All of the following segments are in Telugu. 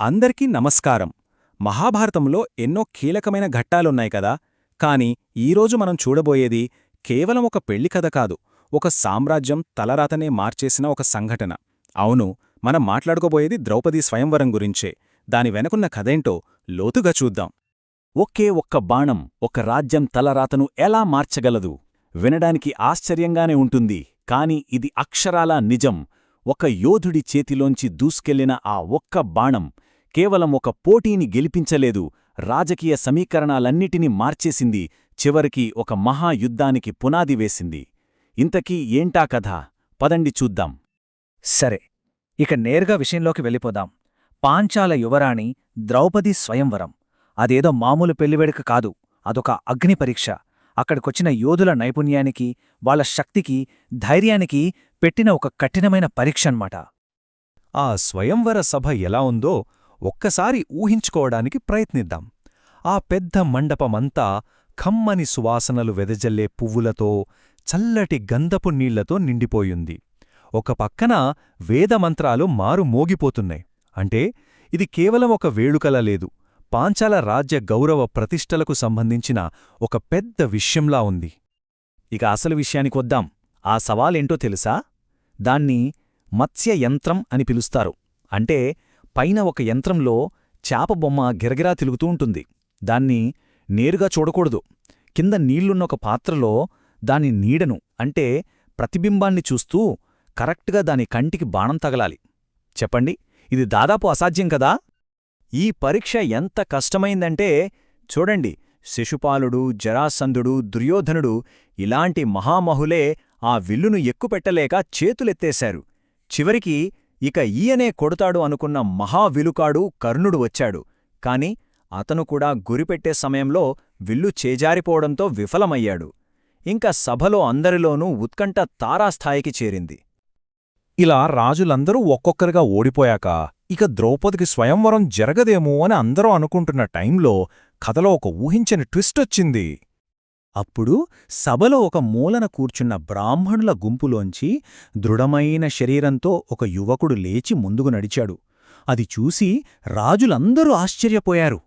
అందరికీ నమస్కారం. మహాభారతంలో ఎన్నో కీలకమైన ఘట్టాలున్నాయి కదా. కాని ఈరోజు మనం చూడబోయేది కేవలం ఒక పెళ్ళి కథ కాదు ఒక సామ్రాజ్యం తలరాతనే మార్చేసిన ఒక సంఘటన. అవును మనం మాట్లాడుకోబోయేది ద్రౌపది స్వయంవరం గురించే. దాని వెనకున్న కథేంటో లోతుగా చూద్దాం. ఒకే ఒక్క బాణం ఒక రాజ్యం తలరాతను ఎలా మార్చగలదు? వినడానికి ఆశ్చర్యంగానే ఉంటుంది కాని ఇది అక్షరాలా నిజం. ఒక యోధుడి చేతిలోంచి దూసుకెళ్ళిన ఆ ఒక్క బాణం కేవలం ఒక పోటీని గెలిపించలేదు రాజకీయ సమీకరణాలన్నిటినీ మార్చేసింది చివరికి ఒక మహాయుద్ధానికి పునాది వేసింది. ఇంతకీ ఏంటా కథ? పదండి చూద్దాం. సరే ఇక నేరుగా విషయంలోకి వెళ్ళిపోదాం. పాంచాల యువరాణి ద్రౌపది స్వయంవరం. అదేదో మామూలు పెళ్ళివేడుక కాదు అదొక అగ్ని పరీక్ష. అక్కడికొచ్చిన యోధుల నైపుణ్యానికి వాళ్ళ శక్తికి ధైర్యానికి పెట్టిన ఒక కఠినమైన పరీక్ష అన్నమాట ఆ స్వయంవర సభ ఎలా ఉందో ఒక్కసారి ఊహించుకోవడానికి ప్రయత్నిద్దాం. ఆ పెద్ద మండపమంతా ఖమ్మని సువాసనలు వెదజల్లే పువ్వులతో చల్లటి గంధపు నీళ్ళతో నిండిపోయింది. ఒక పక్కన వేదమంత్రాలు మారు మోగిపోతున్నాయి. అంటే ఇది కేవలం ఒక వేడుకల లేదు పాంచాల రాజ్య గౌరవ ప్రతిష్టలకు సంబంధించిన ఒక పెద్ద విషయంలా ఉంది. ఇక అసలు విషయానికొద్దాం ఆ సవాలేంటో తెలుసా? దాన్ని మత్స్య యంత్రం అని పిలుస్తారు. అంటే పైన ఒక యంత్రంలో చేపబొమ్మ గిరగిరా తిరుగుతూ ఉంటుంది. దాన్ని నేరుగా చూడకూడదు. కింద నీళ్ళున్న ఒక పాత్రలో దాని నీడను అంటే ప్రతిబింబాన్ని చూస్తూ కరెక్ట్గా దాని కంటికి బాణం తగలాలి. చెప్పండి ఇది దాదాపు అసాధ్యం కదా? ఈ పరీక్ష ఎంత కష్టమైందంటే చూడండి శిశుపాలుడు జరాసంధుడు దుర్యోధనుడు ఇలాంటి మహామహులే ఆ విల్లును ఎక్కుపెట్టలేక చేతులెత్తేశారు. చివరికి ఇక ఈయనే కొడతాడు అనుకున్న మహావిలుకాడు కర్ణుడు వచ్చాడు. కాని అతను కూడా గురిపెట్టే సమయంలో విల్లు చేజారిపోవడంతో విఫలమయ్యాడు. ఇంకా సభలో అందరిలోనూ ఉత్కంఠ తారాస్థాయికి చేరింది. ఇలా రాజులందరూ ఒక్కొక్కరిగా ఓడిపోయాక ఇక ద్రౌపదికి స్వయంవరం జరగదేమో అని అందరూ అనుకుంటున్న టైంలో కథలో ఒక ఊహించని ట్విస్టొచ్చింది అప్పుడు సభలో ఒక మూలన కూర్చున్న బ్రాహ్మణుల గుంపులోంచి దృఢమైన శరీరంతో ఒక యువకుడు లేచి ముందుకు నడిచాడు. అది చూసి రాజులందరూ ఆశ్చర్యపోయారు.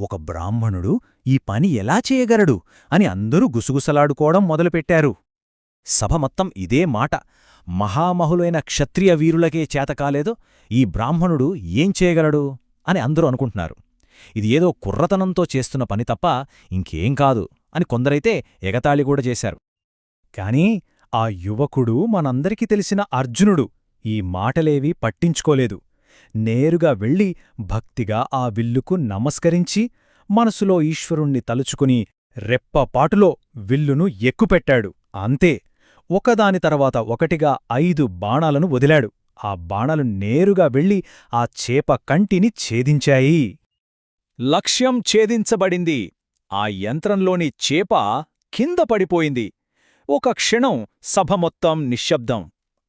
ఒక బ్రాహ్మణుడు ఈ పని ఎలా చేయగలడు అని అందరూ గుసగుసలాడుకోవడం మొదలుపెట్టారు. సభ మొత్తం ఇదే మాట. మహామహులైన క్షత్రియ వీరులకే చేతకాలేదో ఈ బ్రాహ్మణుడు ఏం చేయగలడు అని అందరూ అనుకుంటున్నారు. ఇది ఏదో కుర్రతనంతో చేస్తున్న పని తప్ప ఇంకేం కాదు. అని కొందరైతే ఎగతాళి కూడా చేశారు. కాని ఆ యువకుడు మనందరికీ తెలిసిన అర్జునుడు ఈ మాటలేవీ పట్టించుకోలేదు. నేరుగా వెళ్ళి భక్తిగా ఆ విల్లుకు నమస్కరించి మనసులో ఈశ్వరుణ్ణి తలుచుకుని రెప్పపాటులో విల్లును ఎక్కుపెట్టాడు. అంతే ఒకదాని తర్వాత ఒకటిగా ఐదు బాణాలను వదిలాడు. ఆ బాణాలు నేరుగా వెళ్ళి ఆ చేప కంటిని ఛేదించాయి. లక్ష్యం ఛేదించబడింది. ఆ యంత్రంలోని చేప కింద పడిపోయింది. ఒక క్షణం సభ మొత్తం నిశ్శబ్దం.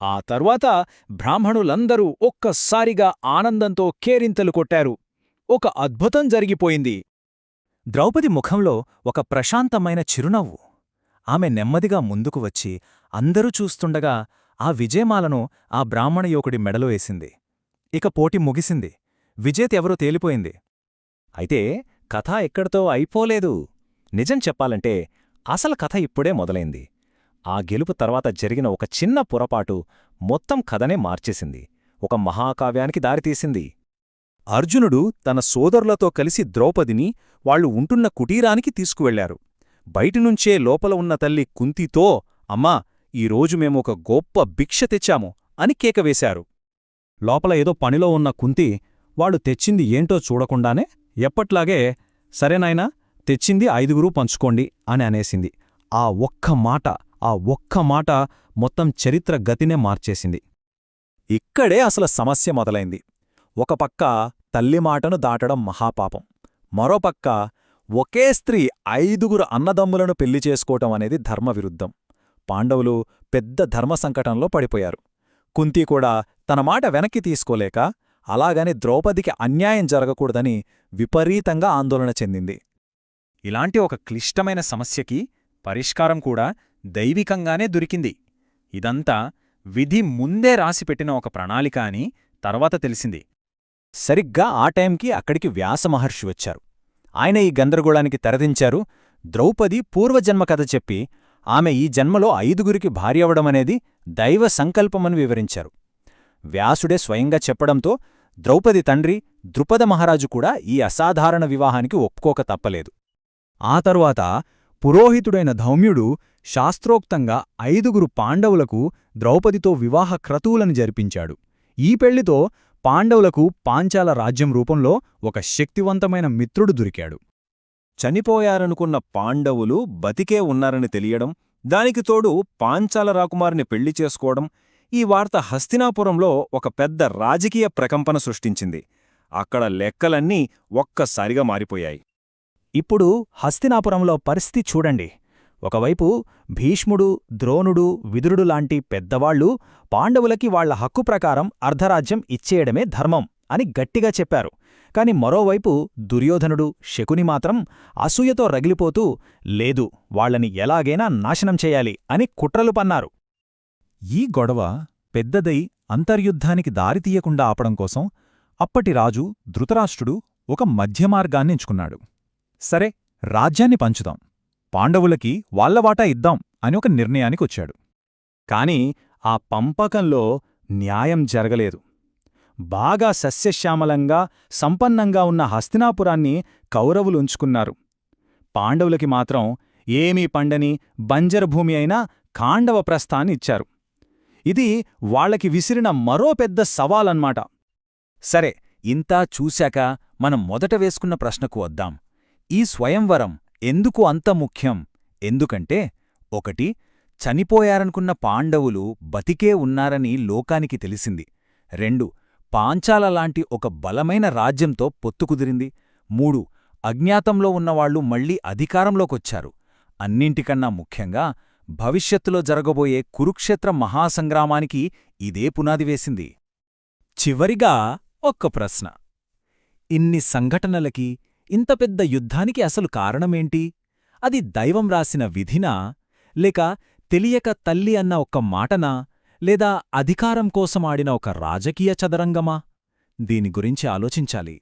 ఆ తర్వాత బ్రాహ్మణులందరూ ఒక్కసారిగా ఆనందంతో కేరింతలు కొట్టారు. ఒక అద్భుతం జరిగిపోయింది. ద్రౌపది ముఖంలో ఒక ప్రశాంతమైన చిరునవ్వు. ఆమె నెమ్మదిగా ముందుకు వచ్చి అందరూ చూస్తుండగా ఆ విజయమాలను ఆ బ్రాహ్మణ యువకుడి మెడలో వేసింది. ఇక పోటీ ముగిసింది. విజేత ఎవరో తేలిపోయింది. అయితే కథ ఎక్కడితో అయిపోలేదు. నిజం చెప్పాలంటే అసలు కథ ఇప్పుడే మొదలైంది. ఆ గెలుపు తర్వాత జరిగిన ఒక చిన్న పొరపాటు మొత్తం కథనే మార్చేసింది. ఒక మహాకావ్యానికి దారితీసింది. అర్జునుడు తన సోదరులతో కలిసి ద్రౌపదిని వాళ్ళు ఉంటున్న కుటీరానికి తీసుకువెళ్ళారు. బయటినుంచే లోపల ఉన్న తల్లి కుంతితో అమ్మా ఈరోజు మేము ఒక గొప్ప భిక్ష తెచ్చాము అని కేకవేశారు లోపల ఏదో పనిలో ఉన్న కుంతి వాడు తెచ్చింది ఏంటో చూడకుండానే ఎప్పట్లాగే సరేనాయనా తెచ్చింది ఐదుగురూ పంచుకోండి అని అనేసింది. ఆ ఒక్క మాట ఆ ఒక్క మాట మొత్తం చరిత్ర గతినే మార్చేసింది. ఇక్కడే అసలు సమస్య మొదలైంది. ఒక పక్క తల్లి మాటను దాటడం మహాపాపం. మరోపక్క ఒకే స్త్రీ ఐదుగురు అన్నదమ్ములను పెళ్ళి చేసుకోవటం అనేది ధర్మవిరుద్ధం. పాండవులు పెద్ద ధర్మ సంకటంలో పడిపోయారు. కుంతి కూడా తన మాట వెనక్కి తీసుకోలేక అలాగని ద్రౌపదికి అన్యాయం జరగకూడదని విపరీతంగా ఆందోళన చెందింది. ఇలాంటి ఒక క్లిష్టమైన సమస్యకి పరిష్కారం కూడా దైవికంగానే దొరికింది. ఇదంతా విధి ముందే రాసిపెట్టిన ఒక ప్రణాళిక అని తర్వాత తెలిసింది. సరిగ్గా ఆ టైంకి అక్కడికి వ్యాసమహర్షి వచ్చారు. ఆయన ఈ గందరగోళానికి తెరదించారు. ద్రౌపది పూర్వజన్మ కథ చెప్పి ఆమె ఈ జన్మలో ఐదుగురికి భార్యవడమనేది దైవ సంకల్పమని వివరించారు. వ్యాసుడే స్వయంగా చెప్పడంతో ద్రౌపది తండ్రి ద్రుపద మహారాజు కూడా ఈ అసాధారణ వివాహానికి ఒప్పుకోక తప్పలేదు. ఆ తరువాత పురోహితుడైన ధౌమ్యుడు శాస్త్రోక్తంగా ఐదుగురు పాండవులకు ద్రౌపదితో వివాహ క్రతువులను జరిపించాడు. ఈ పెళ్ళితో పాండవులకు పాంచాల రాజ్యం రూపంలో ఒక శక్తివంతమైన మిత్రుడు దొరికాడు. చనిపోయారనుకున్న పాండవులు బతికే ఉన్నారని తెలియడం దానికి తోడు పాంచాల రాకుమారిని పెళ్ళి చేసుకోవడం ఈ వార్త హస్తినాపురంలో ఒక పెద్ద రాజకీయ ప్రకంపన సృష్టించింది. అక్కడ లెక్కలన్నీ ఒక్కసారిగా మారిపోయాయి. ఇప్పుడు హస్తినాపురంలో పరిస్థితి చూడండి. ఒకవైపు భీష్ముడు ద్రోణుడు విదురుడు లాంటి పెద్దవాళ్ళు పాండవులకి వాళ్ళ హక్కు ప్రకారం అర్ధరాజ్యం ఇచ్చేయడమే ధర్మం అని గట్టిగా చెప్పారు. కాని మరోవైపు దుర్యోధనుడు శకుని మాత్రం అసూయతో రగిలిపోతూ లేదు వాళ్ళని ఎలాగైనా నాశనం చేయాలి అని కుట్రలు పన్నారు. ఈ గొడవ పెద్దదై అంతర్యుద్ధానికి దారితీయకుండా ఆపడం కోసం అప్పటి రాజు ధృతరాష్ట్రుడు ఒక మధ్యమార్గాన్ని ఎంచుకున్నాడు. సరే రాజ్యాన్ని పంచుదాం. పాండవులకి వాళ్ళవాటా ఇద్దాం అని ఒక నిర్ణయానికొచ్చాడు కాని ఆ పంపకంలో న్యాయం జరగలేదు. బాగా సస్యశ్యామలంగా సంపన్నంగా ఉన్న హస్తినాపురాన్ని కౌరవులుంచుకున్నారు. పాండవులకి మాత్రం ఏమీ పండని బంజరభూమి అయినా కాండవ ప్రస్థాన్ని ఇచ్చారు. ఇది వాళ్ళకి విసిరిన మరో పెద్ద సవాలన్మాట సరే ఇంతా చూశాక మనం మొదట వేసుకున్న ప్రశ్నకు వద్దాం. ఈ స్వయంవరం ఎందుకు అంత ముఖ్యం? ఎందుకంటే ఒకటి చనిపోయారనుకున్న పాండవులు బతికే ఉన్నారని లోకానికి తెలిసింది. రెండు పాంచాల లాంటి ఒక బలమైన రాజ్యంతో పొత్తు కుదిరింది. మూడు అజ్ఞాతంలో ఉన్నవాళ్ళు మళ్ళీ అధికారంలోకొచ్చారు. అన్నింటికన్నా ముఖ్యంగా భవిష్యత్తులో జరగబోయే కురుక్షేత్ర మహాసంగ్రామానికి ఇదే పునాది వేసింది. చివరిగా ఒక్క ప్రశ్న. ఇన్ని సంఘటనలకి ఇంత పెద్ద యుద్ధానికి అసలు కారణమేంటి? అది దైవం రాసిన విధినా? లేక తెలియక తల్లి అన్న ఒక్క మాటనా? లేదా అధికారం కోసం ఆడిన ఒక రాజకీయ చదరంగమా? దీని గురించి ఆలోచించాలి.